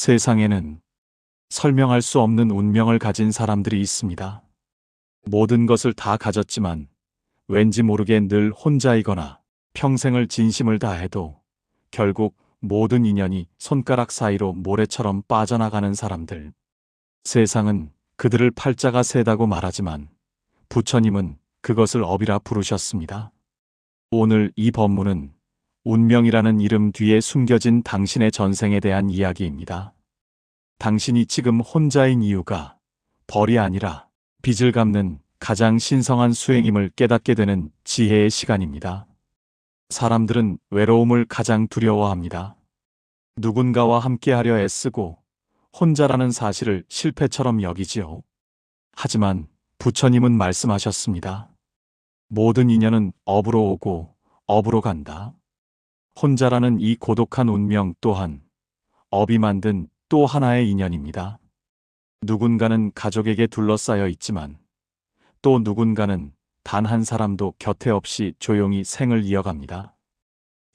세상에는 설명할 수 없는 운명을 가진 사람들이 있습니다. 모든 것을 다 가졌지만 왠지 모르게 늘 혼자이거나 평생을 진심을 다해도 결국 모든 인연이 손가락 사이로 모래처럼 빠져나가는 사람들. 세상은 그들을 팔자가 세다고 말하지만 부처님은 그것을 업이라 부르셨습니다. 오늘 이 법문은 운명이라는 이름 뒤에 숨겨진 당신의 전생에 대한 이야기입니다. 당신이 지금 혼자인 이유가 벌이 아니라 빚을 갚는 가장 신성한 수행임을 깨닫게 되는 지혜의 시간입니다. 사람들은 외로움을 가장 두려워합니다. 누군가와 함께하려 애쓰고 혼자라는 사실을 실패처럼 여기지요. 하지만 부처님은 말씀하셨습니다. 모든 인연은 업으로 오고 업으로 간다. 혼자라는 이 고독한 운명 또한 업이 만든 또 하나의 인연입니다. 누군가는 가족에게 둘러싸여 있지만 또 누군가는 단 한 사람도 곁에 없이 조용히 생을 이어갑니다.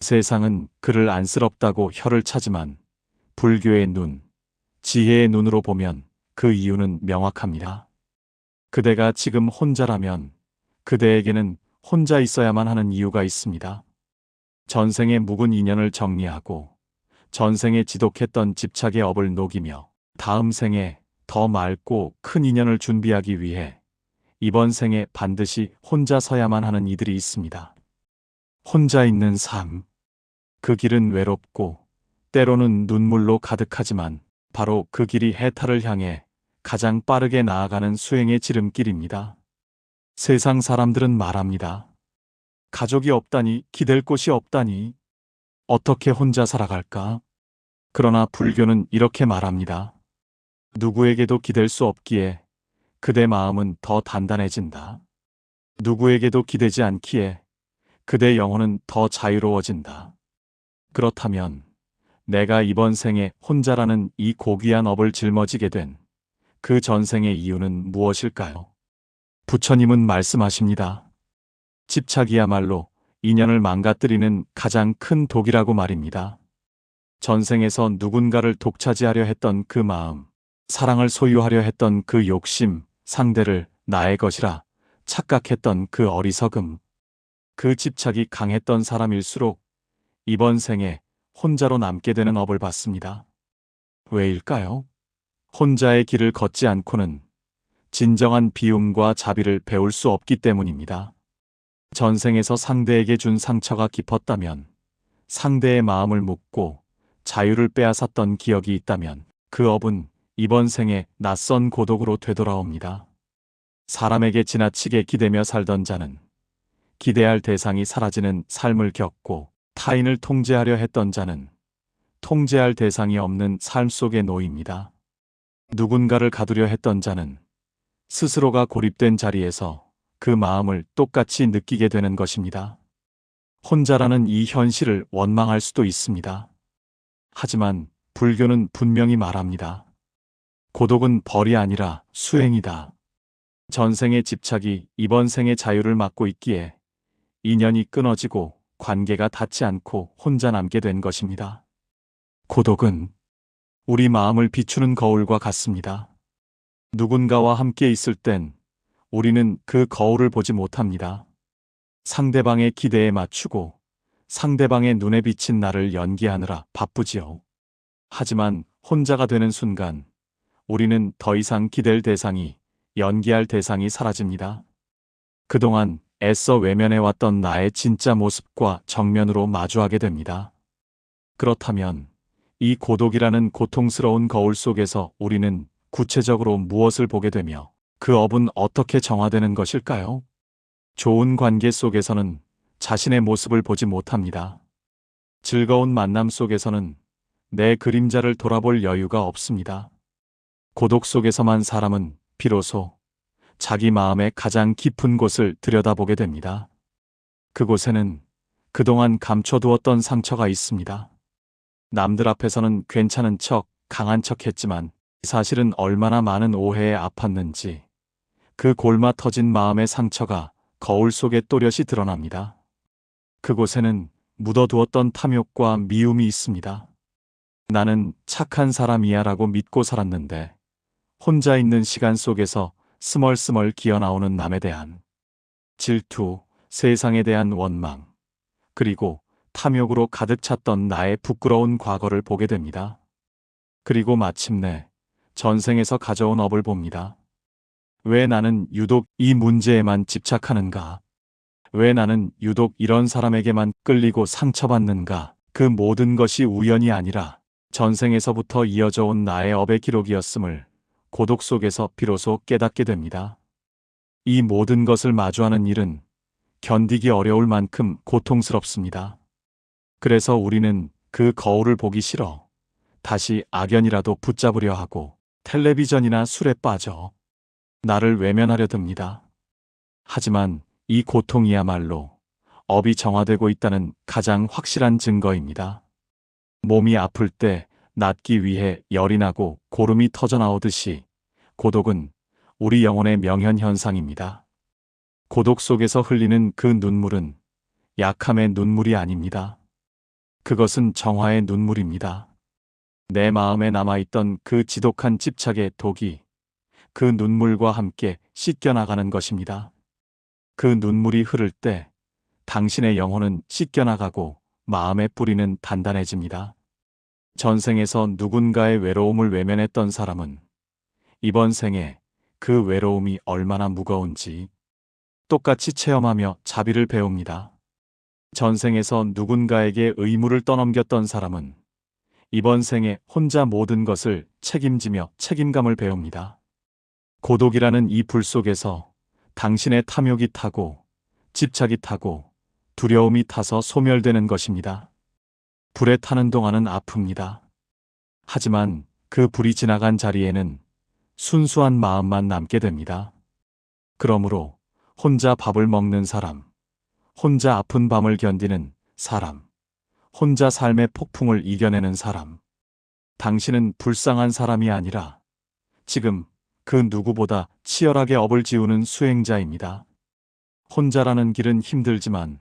세상은 그를 안쓰럽다고 혀를 차지만 불교의 눈, 지혜의 눈으로 보면 그 이유는 명확합니다. 그대가 지금 혼자라면 그대에게는 혼자 있어야만 하는 이유가 있습니다. 전생의 묵은 인연을 정리하고 전생에 지독했던 집착의 업을 녹이며 다음 생에 더 맑고 큰 인연을 준비하기 위해 이번 생에 반드시 혼자 서야만 하는 이들이 있습니다. 혼자 있는 삶. 그 길은 외롭고 때로는 눈물로 가득하지만 바로 그 길이 해탈을 향해 가장 빠르게 나아가는 수행의 지름길입니다. 세상 사람들은 말합니다. 가족이 없다니 기댈 곳이 없다니 어떻게 혼자 살아갈까? 그러나 불교는 이렇게 말합니다. 누구에게도 기댈 수 없기에 그대 마음은 더 단단해진다. 누구에게도 기대지 않기에 그대 영혼은 더 자유로워진다. 그렇다면 내가 이번 생에 혼자라는 이 고귀한 업을 짊어지게 된 그 전생의 이유는 무엇일까요? 부처님은 말씀하십니다. 집착이야말로 인연을 망가뜨리는 가장 큰 독이라고 말입니다. 전생에서 누군가를 독차지하려 했던 그 마음, 사랑을 소유하려 했던 그 욕심, 상대를 나의 것이라 착각했던 그 어리석음, 그 집착이 강했던 사람일수록 이번 생에 혼자로 남게 되는 업을 받습니다. 왜일까요? 혼자의 길을 걷지 않고는 진정한 비움과 자비를 배울 수 없기 때문입니다. 전생에서 상대에게 준 상처가 깊었다면 상대의 마음을 묻고 자유를 빼앗았던 기억이 있다면 그 업은 이번 생에 낯선 고독으로 되돌아옵니다. 사람에게 지나치게 기대며 살던 자는 기대할 대상이 사라지는 삶을 겪고 타인을 통제하려 했던 자는 통제할 대상이 없는 삶 속에 놓입니다. 누군가를 가두려 했던 자는 스스로가 고립된 자리에서 그 마음을 똑같이 느끼게 되는 것입니다. 혼자라는 이 현실을 원망할 수도 있습니다. 하지만 불교는 분명히 말합니다. 고독은 벌이 아니라 수행이다. 전생의 집착이 이번 생의 자유를 막고 있기에 인연이 끊어지고 관계가 닿지 않고 혼자 남게 된 것입니다. 고독은 우리 마음을 비추는 거울과 같습니다. 누군가와 함께 있을 땐 우리는 그 거울을 보지 못합니다. 상대방의 기대에 맞추고 상대방의 눈에 비친 나를 연기하느라 바쁘지요. 하지만 혼자가 되는 순간 우리는 더 이상 기댈 대상이 연기할 대상이 사라집니다. 그동안 애써 외면해왔던 나의 진짜 모습과 정면으로 마주하게 됩니다. 그렇다면 이 고독이라는 고통스러운 거울 속에서 우리는 구체적으로 무엇을 보게 되며 그 업은 어떻게 정화되는 것일까요? 좋은 관계 속에서는 자신의 모습을 보지 못합니다. 즐거운 만남 속에서는 내 그림자를 돌아볼 여유가 없습니다. 고독 속에서만 사람은 비로소 자기 마음의 가장 깊은 곳을 들여다보게 됩니다. 그곳에는 그동안 감춰두었던 상처가 있습니다. 남들 앞에서는 괜찮은 척, 강한 척 했지만 사실은 얼마나 많은 오해에 아팠는지 그 골마 터진 마음의 상처가 거울 속에 또렷이 드러납니다. 그곳에는 묻어두었던 탐욕과 미움이 있습니다. 나는 착한 사람이야 라고 믿고 살았는데 혼자 있는 시간 속에서 스멀스멀 기어나오는 남에 대한 질투, 세상에 대한 원망, 그리고 탐욕으로 가득 찼던 나의 부끄러운 과거를 보게 됩니다. 그리고 마침내 전생에서 가져온 업을 봅니다. 왜 나는 유독 이 문제에만 집착하는가? 왜 나는 유독 이런 사람에게만 끌리고 상처받는가? 그 모든 것이 우연이 아니라 전생에서부터 이어져 온 나의 업의 기록이었음을 고독 속에서 비로소 깨닫게 됩니다. 이 모든 것을 마주하는 일은 견디기 어려울 만큼 고통스럽습니다. 그래서 우리는 그 거울을 보기 싫어 다시 악연이라도 붙잡으려 하고 텔레비전이나 술에 빠져 나를 외면하려 듭니다. 하지만 이 고통이야말로 업이 정화되고 있다는 가장 확실한 증거입니다. 몸이 아플 때 낫기 위해 열이 나고 고름이 터져 나오듯이 고독은 우리 영혼의 명현현상입니다. 고독 속에서 흘리는 그 눈물은 약함의 눈물이 아닙니다. 그것은 정화의 눈물입니다. 내 마음에 남아있던 그 지독한 집착의 독이 그 눈물과 함께 씻겨나가는 것입니다. 그 눈물이 흐를 때 당신의 영혼은 씻겨나가고 마음의 뿌리는 단단해집니다. 전생에서 누군가의 외로움을 외면했던 사람은 이번 생에 그 외로움이 얼마나 무거운지 똑같이 체험하며 자비를 배웁니다. 전생에서 누군가에게 의무를 떠넘겼던 사람은 이번 생에 혼자 모든 것을 책임지며 책임감을 배웁니다. 고독이라는 이 불 속에서 당신의 탐욕이 타고 집착이 타고 두려움이 타서 소멸되는 것입니다. 불에 타는 동안은 아픕니다. 하지만 그 불이 지나간 자리에는 순수한 마음만 남게 됩니다. 그러므로 혼자 밥을 먹는 사람, 혼자 아픈 밤을 견디는 사람, 혼자 삶의 폭풍을 이겨내는 사람. 당신은 불쌍한 사람이 아니라 지금 그 누구보다 치열하게 업을 지우는 수행자입니다. 혼자라는 길은 힘들지만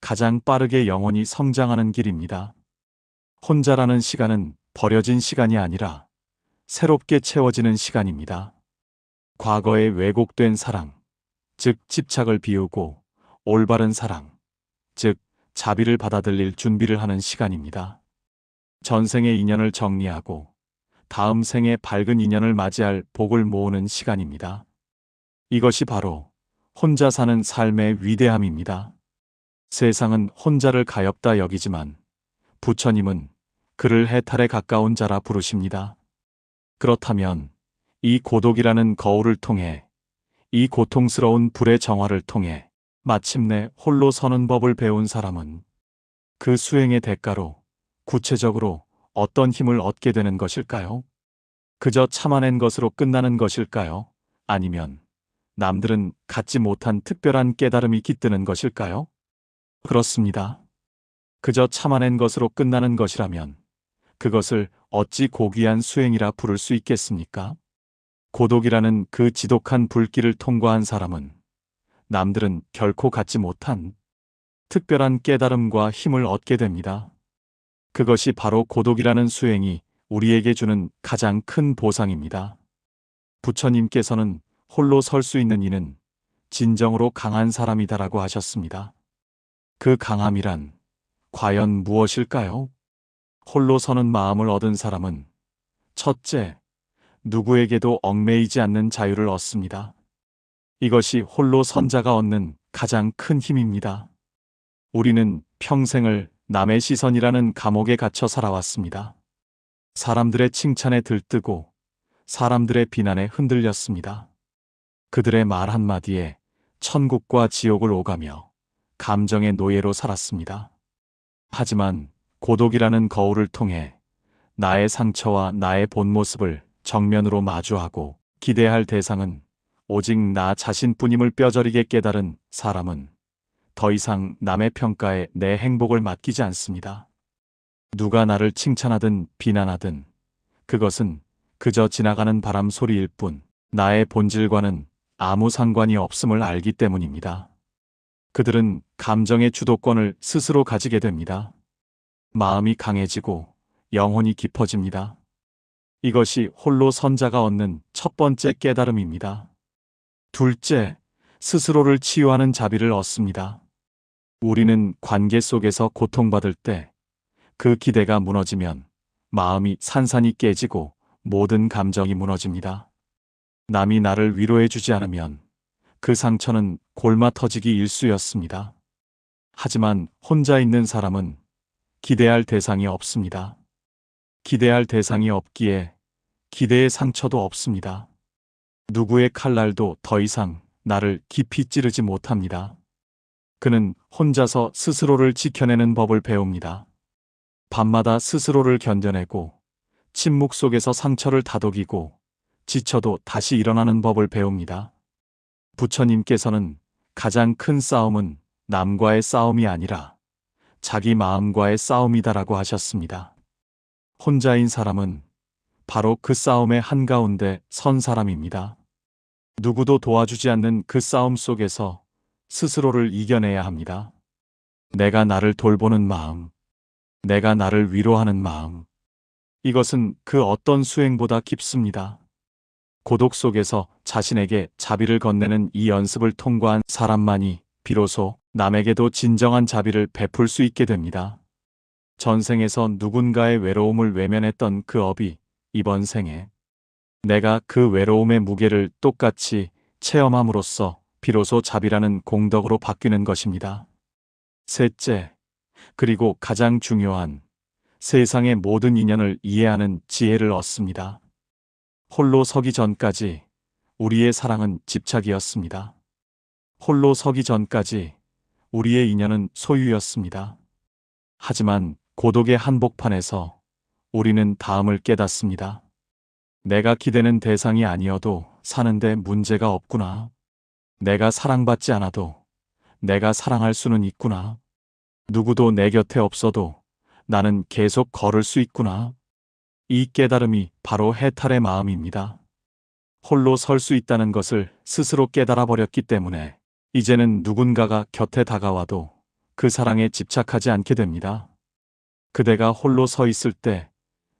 가장 빠르게 영원히 성장하는 길입니다. 혼자라는 시간은 버려진 시간이 아니라 새롭게 채워지는 시간입니다. 과거의 왜곡된 사랑, 즉 집착을 비우고 올바른 사랑, 즉 자비를 받아들일 준비를 하는 시간입니다. 전생의 인연을 정리하고 다음 생에 밝은 인연을 맞이할 복을 모으는 시간입니다. 이것이 바로 혼자 사는 삶의 위대함입니다. 세상은 혼자를 가엽다 여기지만 부처님은 그를 해탈에 가까운 자라 부르십니다. 그렇다면 이 고독이라는 거울을 통해 이 고통스러운 불의 정화를 통해 마침내 홀로 서는 법을 배운 사람은 그 수행의 대가로 구체적으로 어떤 힘을 얻게 되는 것일까요? 그저 참아낸 것으로 끝나는 것일까요? 아니면 남들은 갖지 못한 특별한 깨달음이 깃드는 것일까요? 그렇습니다. 그저 참아낸 것으로 끝나는 것이라면 그것을 어찌 고귀한 수행이라 부를 수 있겠습니까? 고독이라는 그 지독한 불길을 통과한 사람은 남들은 결코 갖지 못한 특별한 깨달음과 힘을 얻게 됩니다. 그것이 바로 고독이라는 수행이 우리에게 주는 가장 큰 보상입니다. 부처님께서는 홀로 설 수 있는 이는 진정으로 강한 사람이다라고 하셨습니다. 그 강함이란 과연 무엇일까요? 홀로 서는 마음을 얻은 사람은 첫째, 누구에게도 얽매이지 않는 자유를 얻습니다. 이것이 홀로 선자가 얻는 가장 큰 힘입니다. 우리는 평생을 남의 시선이라는 감옥에 갇혀 살아왔습니다. 사람들의 칭찬에 들뜨고 사람들의 비난에 흔들렸습니다. 그들의 말 한마디에 천국과 지옥을 오가며 감정의 노예로 살았습니다. 하지만 고독이라는 거울을 통해 나의 상처와 나의 본 모습을 정면으로 마주하고 기대할 대상은 오직 나 자신뿐임을 뼈저리게 깨달은 사람은 더 이상 남의 평가에 내 행복을 맡기지 않습니다. 누가 나를 칭찬하든 비난하든 그것은 그저 지나가는 바람 소리일 뿐 나의 본질과는 아무 상관이 없음을 알기 때문입니다. 그들은 감정의 주도권을 스스로 가지게 됩니다. 마음이 강해지고 영혼이 깊어집니다. 이것이 홀로 선자가 얻는 첫 번째 깨달음입니다. 둘째, 스스로를 치유하는 자비를 얻습니다. 우리는 관계 속에서 고통받을 때 그 기대가 무너지면 마음이 산산이 깨지고 모든 감정이 무너집니다. 남이 나를 위로해 주지 않으면 그 상처는 골마 터지기 일쑤였습니다. 하지만 혼자 있는 사람은 기대할 대상이 없습니다. 기대할 대상이 없기에 기대의 상처도 없습니다. 누구의 칼날도 더 이상 나를 깊이 찌르지 못합니다. 그는 혼자서 스스로를 지켜내는 법을 배웁니다. 밤마다 스스로를 견뎌내고 침묵 속에서 상처를 다독이고 지쳐도 다시 일어나는 법을 배웁니다. 부처님께서는 가장 큰 싸움은 남과의 싸움이 아니라 자기 마음과의 싸움이다라고 하셨습니다. 혼자인 사람은 바로 그 싸움의 한가운데 선 사람입니다. 누구도 도와주지 않는 그 싸움 속에서 스스로를 이겨내야 합니다. 내가 나를 돌보는 마음, 내가 나를 위로하는 마음. 이것은 그 어떤 수행보다 깊습니다. 고독 속에서 자신에게 자비를 건네는 이 연습을 통과한 사람만이 비로소 남에게도 진정한 자비를 베풀 수 있게 됩니다. 전생에서 누군가의 외로움을 외면했던 그 업이 이번 생에 내가 그 외로움의 무게를 똑같이 체험함으로써 비로소 자비라는 공덕으로 바뀌는 것입니다. 셋째, 그리고 가장 중요한 세상의 모든 인연을 이해하는 지혜를 얻습니다. 홀로 서기 전까지 우리의 사랑은 집착이었습니다. 홀로 서기 전까지 우리의 인연은 소유였습니다. 하지만 고독의 한복판에서 우리는 다음을 깨닫습니다. 내가 기대는 대상이 아니어도 사는데 문제가 없구나. 내가 사랑받지 않아도 내가 사랑할 수는 있구나. 누구도 내 곁에 없어도 나는 계속 걸을 수 있구나. 이 깨달음이 바로 해탈의 마음입니다. 홀로 설 수 있다는 것을 스스로 깨달아 버렸기 때문에 이제는 누군가가 곁에 다가와도 그 사랑에 집착하지 않게 됩니다. 그대가 홀로 서 있을 때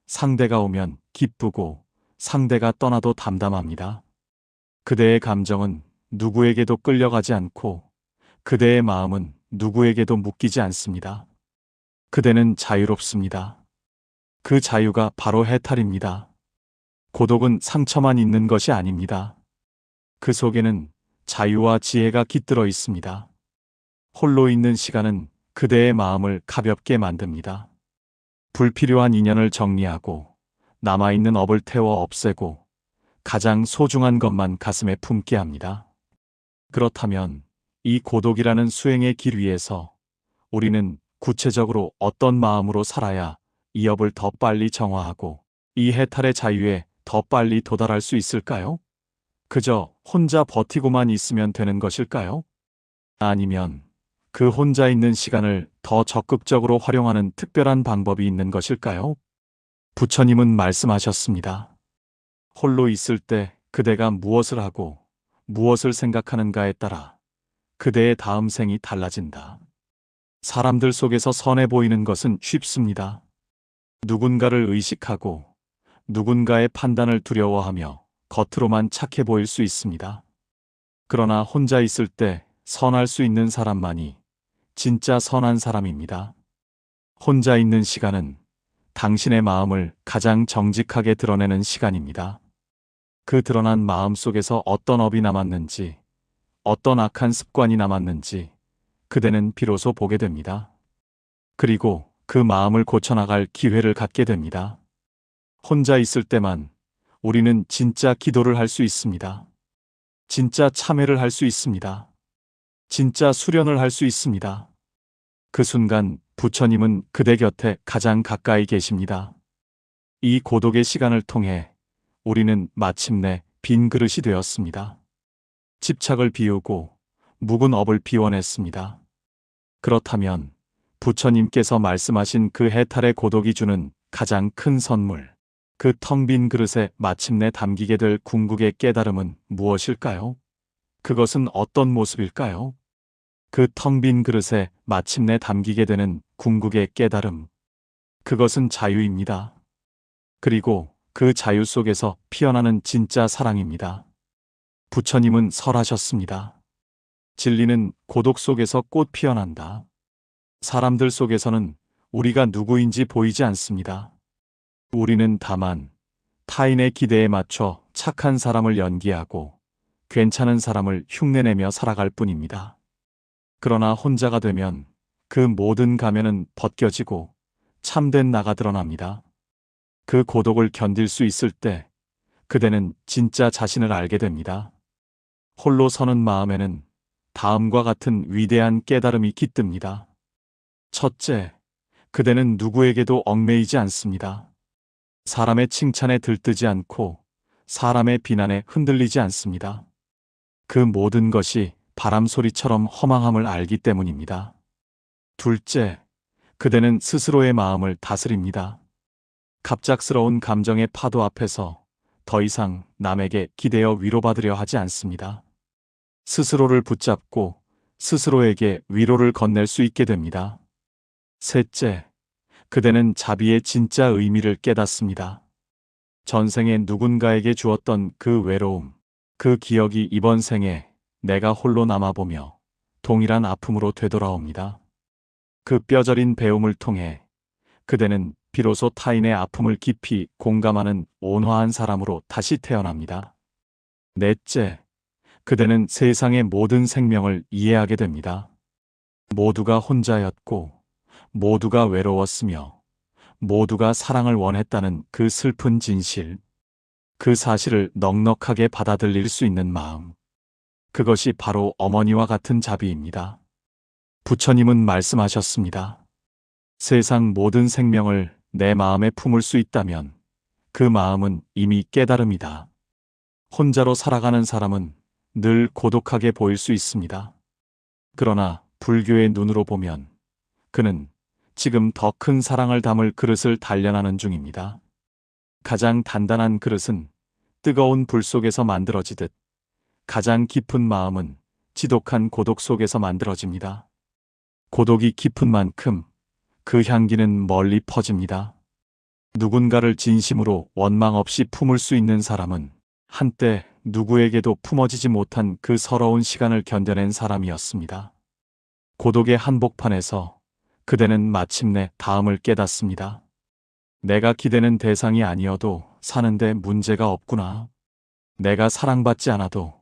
상대가 오면 기쁘고 상대가 떠나도 담담합니다. 그대의 감정은 누구에게도 끌려가지 않고 그대의 마음은 누구에게도 묶이지 않습니다. 그대는 자유롭습니다. 그 자유가 바로 해탈입니다. 고독은 상처만 있는 것이 아닙니다. 그 속에는 자유와 지혜가 깃들어 있습니다. 홀로 있는 시간은 그대의 마음을 가볍게 만듭니다. 불필요한 인연을 정리하고 남아있는 업을 태워 없애고 가장 소중한 것만 가슴에 품게 합니다. 그렇다면 이 고독이라는 수행의 길 위에서 우리는 구체적으로 어떤 마음으로 살아야 이 업을 더 빨리 정화하고 이 해탈의 자유에 더 빨리 도달할 수 있을까요? 그저 혼자 버티고만 있으면 되는 것일까요? 아니면 그 혼자 있는 시간을 더 적극적으로 활용하는 특별한 방법이 있는 것일까요? 부처님은 말씀하셨습니다. 홀로 있을 때 그대가 무엇을 하고 무엇을 생각하는가에 따라 그대의 다음 생이 달라진다. 사람들 속에서 선해 보이는 것은 쉽습니다. 누군가를 의식하고 누군가의 판단을 두려워하며 겉으로만 착해 보일 수 있습니다. 그러나 혼자 있을 때 선할 수 있는 사람만이 진짜 선한 사람입니다. 혼자 있는 시간은 당신의 마음을 가장 정직하게 드러내는 시간입니다. 그 드러난 마음 속에서 어떤 업이 남았는지, 어떤 악한 습관이 남았는지 그대는 비로소 보게 됩니다. 그리고 그 마음을 고쳐나갈 기회를 갖게 됩니다. 혼자 있을 때만 우리는 진짜 기도를 할 수 있습니다. 진짜 참회를 할 수 있습니다. 진짜 수련을 할 수 있습니다. 그 순간 부처님은 그대 곁에 가장 가까이 계십니다. 이 고독의 시간을 통해 우리는 마침내 빈 그릇이 되었습니다. 집착을 비우고 묵은 업을 비워냈습니다. 그렇다면 부처님께서 말씀하신 그 해탈의 고독이 주는 가장 큰 선물, 그 텅 빈 그릇에 마침내 담기게 될 궁극의 깨달음은 무엇일까요? 그것은 어떤 모습일까요? 그 텅 빈 그릇에 마침내 담기게 되는 궁극의 깨달음. 그것은 자유입니다. 그리고 그 자유 속에서 피어나는 진짜 사랑입니다. 부처님은 설하셨습니다. 진리는 고독 속에서 꽃 피어난다. 사람들 속에서는 우리가 누구인지 보이지 않습니다. 우리는 다만 타인의 기대에 맞춰 착한 사람을 연기하고 괜찮은 사람을 흉내내며 살아갈 뿐입니다. 그러나 혼자가 되면 그 모든 가면은 벗겨지고 참된 나가 드러납니다. 그 고독을 견딜 수 있을 때 그대는 진짜 자신을 알게 됩니다. 홀로 서는 마음에는 다음과 같은 위대한 깨달음이 깃듭니다. 첫째, 그대는 누구에게도 얽매이지 않습니다. 사람의 칭찬에 들뜨지 않고 사람의 비난에 흔들리지 않습니다. 그 모든 것이 바람 소리처럼 허망함을 알기 때문입니다. 둘째, 그대는 스스로의 마음을 다스립니다. 갑작스러운 감정의 파도 앞에서 더 이상 남에게 기대어 위로받으려 하지 않습니다. 스스로를 붙잡고 스스로에게 위로를 건넬 수 있게 됩니다. 셋째, 그대는 자비의 진짜 의미를 깨닫습니다. 전생에 누군가에게 주었던 그 외로움, 그 기억이 이번 생에 내가 홀로 남아보며 동일한 아픔으로 되돌아옵니다. 그 뼈저린 배움을 통해 그대는 비로소 타인의 아픔을 깊이 공감하는 온화한 사람으로 다시 태어납니다. 넷째, 그대는 세상의 모든 생명을 이해하게 됩니다. 모두가 혼자였고, 모두가 외로웠으며, 모두가 사랑을 원했다는 그 슬픈 진실, 그 사실을 넉넉하게 받아들일 수 있는 마음. 그것이 바로 어머니와 같은 자비입니다. 부처님은 말씀하셨습니다. 세상 모든 생명을 내 마음에 품을 수 있다면 그 마음은 이미 깨달음이다. 혼자로 살아가는 사람은 늘 고독하게 보일 수 있습니다. 그러나 불교의 눈으로 보면 그는 지금 더 큰 사랑을 담을 그릇을 단련하는 중입니다. 가장 단단한 그릇은 뜨거운 불 속에서 만들어지듯 가장 깊은 마음은 지독한 고독 속에서 만들어집니다. 고독이 깊은 만큼 그 향기는 멀리 퍼집니다. 누군가를 진심으로 원망 없이 품을 수 있는 사람은 한때 누구에게도 품어지지 못한 그 서러운 시간을 견뎌낸 사람이었습니다. 고독의 한복판에서 그대는 마침내 다음을 깨닫습니다. 내가 기대는 대상이 아니어도 사는데 문제가 없구나. 내가 사랑받지 않아도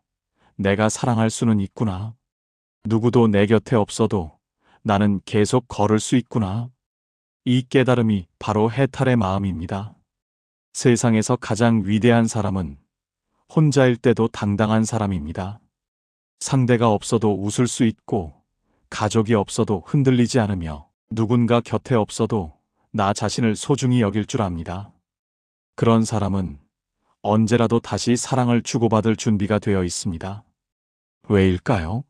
내가 사랑할 수는 있구나. 누구도 내 곁에 없어도 나는 계속 걸을 수 있구나. 이 깨달음이 바로 해탈의 마음입니다. 세상에서 가장 위대한 사람은 혼자일 때도 당당한 사람입니다. 상대가 없어도 웃을 수 있고, 가족이 없어도 흔들리지 않으며, 누군가 곁에 없어도 나 자신을 소중히 여길 줄 압니다. 그런 사람은 언제라도 다시 사랑을 주고받을 준비가 되어 있습니다. 왜일까요?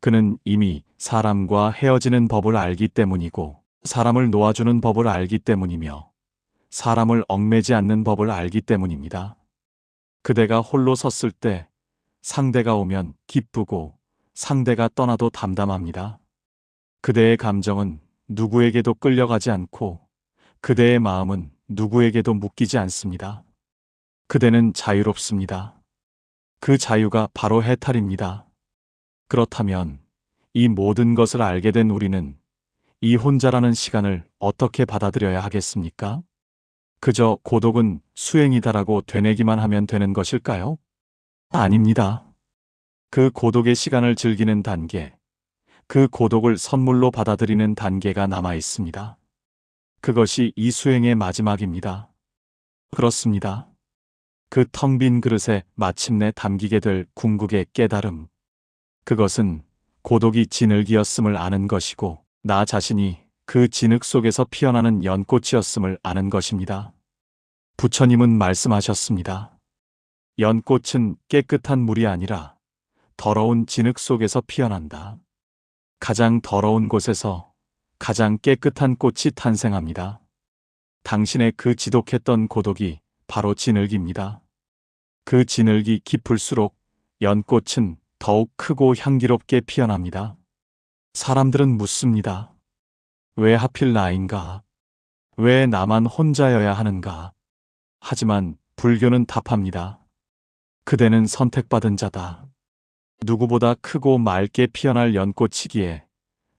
그는 이미 사람과 헤어지는 법을 알기 때문이고, 사람을 놓아주는 법을 알기 때문이며, 사람을 얽매지 않는 법을 알기 때문입니다. 그대가 홀로 섰을 때 상대가 오면 기쁘고 상대가 떠나도 담담합니다. 그대의 감정은 누구에게도 끌려가지 않고 그대의 마음은 누구에게도 묶이지 않습니다. 그대는 자유롭습니다. 그 자유가 바로 해탈입니다. 그렇다면 이 모든 것을 알게 된 우리는 이 혼자라는 시간을 어떻게 받아들여야 하겠습니까? 그저 고독은 수행이다라고 되뇌기만 하면 되는 것일까요? 아닙니다. 그 고독의 시간을 즐기는 단계, 그 고독을 선물로 받아들이는 단계가 남아 있습니다. 그것이 이 수행의 마지막입니다. 그렇습니다. 그 텅 빈 그릇에 마침내 담기게 될 궁극의 깨달음. 그것은 고독이 진흙이었음을 아는 것이고, 나 자신이 그 진흙 속에서 피어나는 연꽃이었음을 아는 것입니다. 부처님은 말씀하셨습니다. 연꽃은 깨끗한 물이 아니라 더러운 진흙 속에서 피어난다. 가장 더러운 곳에서 가장 깨끗한 꽃이 탄생합니다. 당신의 그 지독했던 고독이 바로 진흙입니다. 그 진흙이 깊을수록 연꽃은 더욱 크고 향기롭게 피어납니다. 사람들은 묻습니다. 왜 하필 나인가? 왜 나만 혼자여야 하는가? 하지만 불교는 답합니다. 그대는 선택받은 자다. 누구보다 크고 맑게 피어날 연꽃이기에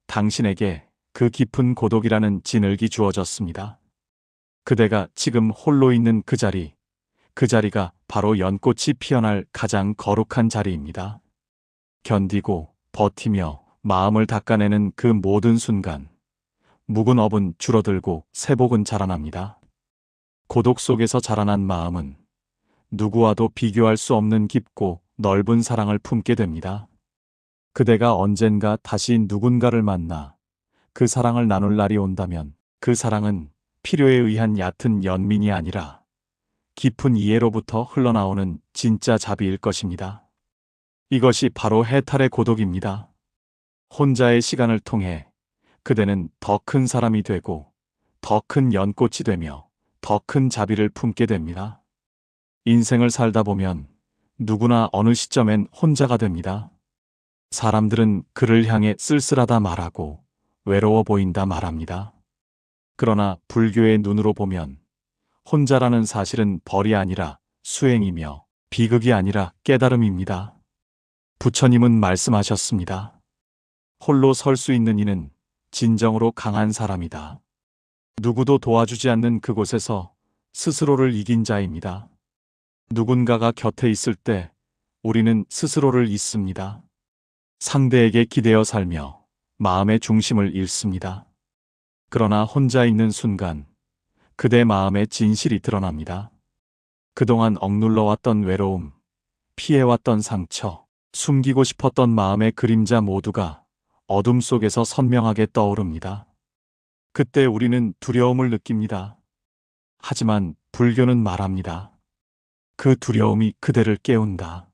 당신에게 그 깊은 고독이라는 진흙이 주어졌습니다. 그대가 지금 홀로 있는 그 자리, 그 자리가 바로 연꽃이 피어날 가장 거룩한 자리입니다. 견디고 버티며 마음을 닦아내는 그 모든 순간, 묵은 업은 줄어들고 세복은 자라납니다. 고독 속에서 자라난 마음은 누구와도 비교할 수 없는 깊고 넓은 사랑을 품게 됩니다. 그대가 언젠가 다시 누군가를 만나 그 사랑을 나눌 날이 온다면 그 사랑은 필요에 의한 얕은 연민이 아니라 깊은 이해로부터 흘러나오는 진짜 자비일 것입니다. 이것이 바로 해탈의 고독입니다. 혼자의 시간을 통해 그대는 더 큰 사람이 되고 더 큰 연꽃이 되며 더 큰 자비를 품게 됩니다. 인생을 살다 보면 누구나 어느 시점엔 혼자가 됩니다. 사람들은 그를 향해 쓸쓸하다 말하고 외로워 보인다 말합니다. 그러나 불교의 눈으로 보면 혼자라는 사실은 벌이 아니라 수행이며 비극이 아니라 깨달음입니다. 부처님은 말씀하셨습니다. 홀로 설 수 있는 이는 진정으로 강한 사람이다. 누구도 도와주지 않는 그곳에서 스스로를 이긴 자입니다. 누군가가 곁에 있을 때 우리는 스스로를 잊습니다. 상대에게 기대어 살며 마음의 중심을 잃습니다. 그러나 혼자 있는 순간 그대 마음의 진실이 드러납니다. 그동안 억눌러왔던 외로움, 피해왔던 상처, 숨기고 싶었던 마음의 그림자 모두가 어둠 속에서 선명하게 떠오릅니다. 그때 우리는 두려움을 느낍니다. 하지만 불교는 말합니다. 그 두려움이 그대를 깨운다.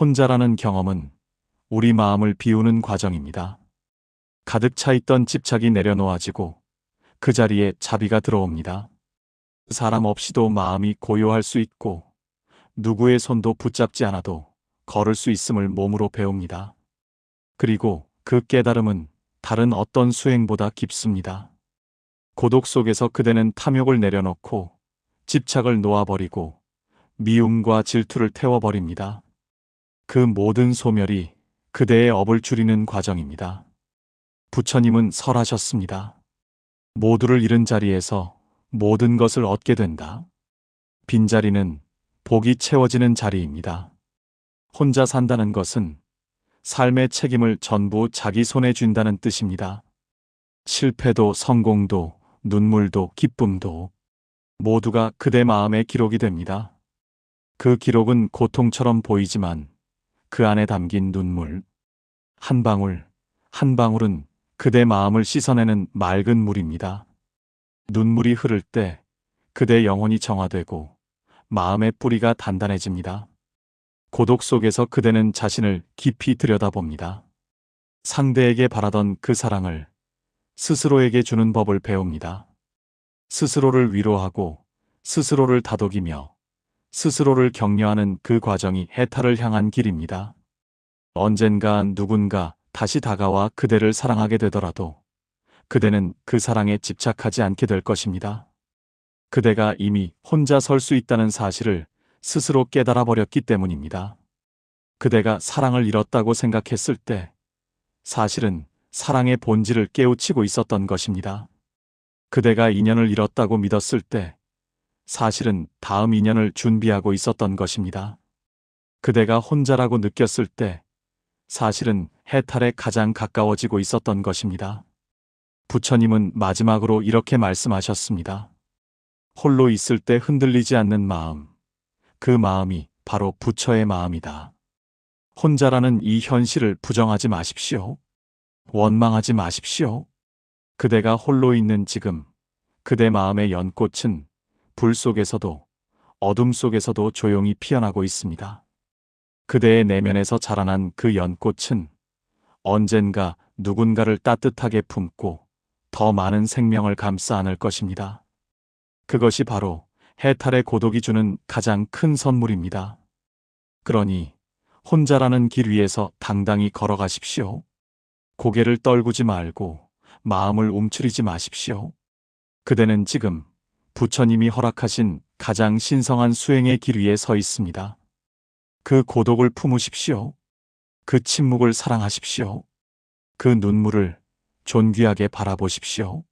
혼자라는 경험은 우리 마음을 비우는 과정입니다. 가득 차 있던 집착이 내려놓아지고 그 자리에 자비가 들어옵니다. 사람 없이도 마음이 고요할 수 있고 누구의 손도 붙잡지 않아도 걸을 수 있음을 몸으로 배웁니다. 그리고 그 깨달음은 다른 어떤 수행보다 깊습니다. 고독 속에서 그대는 탐욕을 내려놓고 집착을 놓아버리고 미움과 질투를 태워버립니다. 그 모든 소멸이 그대의 업을 줄이는 과정입니다. 부처님은 설하셨습니다. 모두를 잃은 자리에서 모든 것을 얻게 된다. 빈자리는 복이 채워지는 자리입니다. 혼자 산다는 것은 삶의 책임을 전부 자기 손에 쥔다는 뜻입니다. 실패도 성공도 눈물도 기쁨도 모두가 그대 마음의 기록이 됩니다. 그 기록은 고통처럼 보이지만 그 안에 담긴 눈물, 한 방울, 한 방울은 그대 마음을 씻어내는 맑은 물입니다. 눈물이 흐를 때 그대 영혼이 정화되고 마음의 뿌리가 단단해집니다. 고독 속에서 그대는 자신을 깊이 들여다봅니다. 상대에게 바라던 그 사랑을 스스로에게 주는 법을 배웁니다. 스스로를 위로하고 스스로를 다독이며 스스로를 격려하는 그 과정이 해탈을 향한 길입니다. 언젠가 누군가 다시 다가와 그대를 사랑하게 되더라도 그대는 그 사랑에 집착하지 않게 될 것입니다. 그대가 이미 혼자 설 수 있다는 사실을 스스로 깨달아 버렸기 때문입니다. 그대가 사랑을 잃었다고 생각했을 때 사실은 사랑의 본질을 깨우치고 있었던 것입니다. 그대가 인연을 잃었다고 믿었을 때 사실은 다음 인연을 준비하고 있었던 것입니다. 그대가 혼자라고 느꼈을 때 사실은 해탈에 가장 가까워지고 있었던 것입니다. 부처님은 마지막으로 이렇게 말씀하셨습니다. 홀로 있을 때 흔들리지 않는 마음, 그 마음이 바로 부처의 마음이다. 혼자라는 이 현실을 부정하지 마십시오. 원망하지 마십시오. 그대가 홀로 있는 지금, 그대 마음의 연꽃은 불 속에서도 어둠 속에서도 조용히 피어나고 있습니다. 그대의 내면에서 자라난 그 연꽃은 언젠가 누군가를 따뜻하게 품고 더 많은 생명을 감싸 안을 것입니다. 그것이 바로 해탈의 고독이 주는 가장 큰 선물입니다. 그러니 혼자라는 길 위에서 당당히 걸어가십시오. 고개를 떨구지 말고 마음을 움츠리지 마십시오. 그대는 지금 부처님이 허락하신 가장 신성한 수행의 길 위에 서 있습니다. 그 고독을 품으십시오. 그 침묵을 사랑하십시오. 그 눈물을 존귀하게 바라보십시오.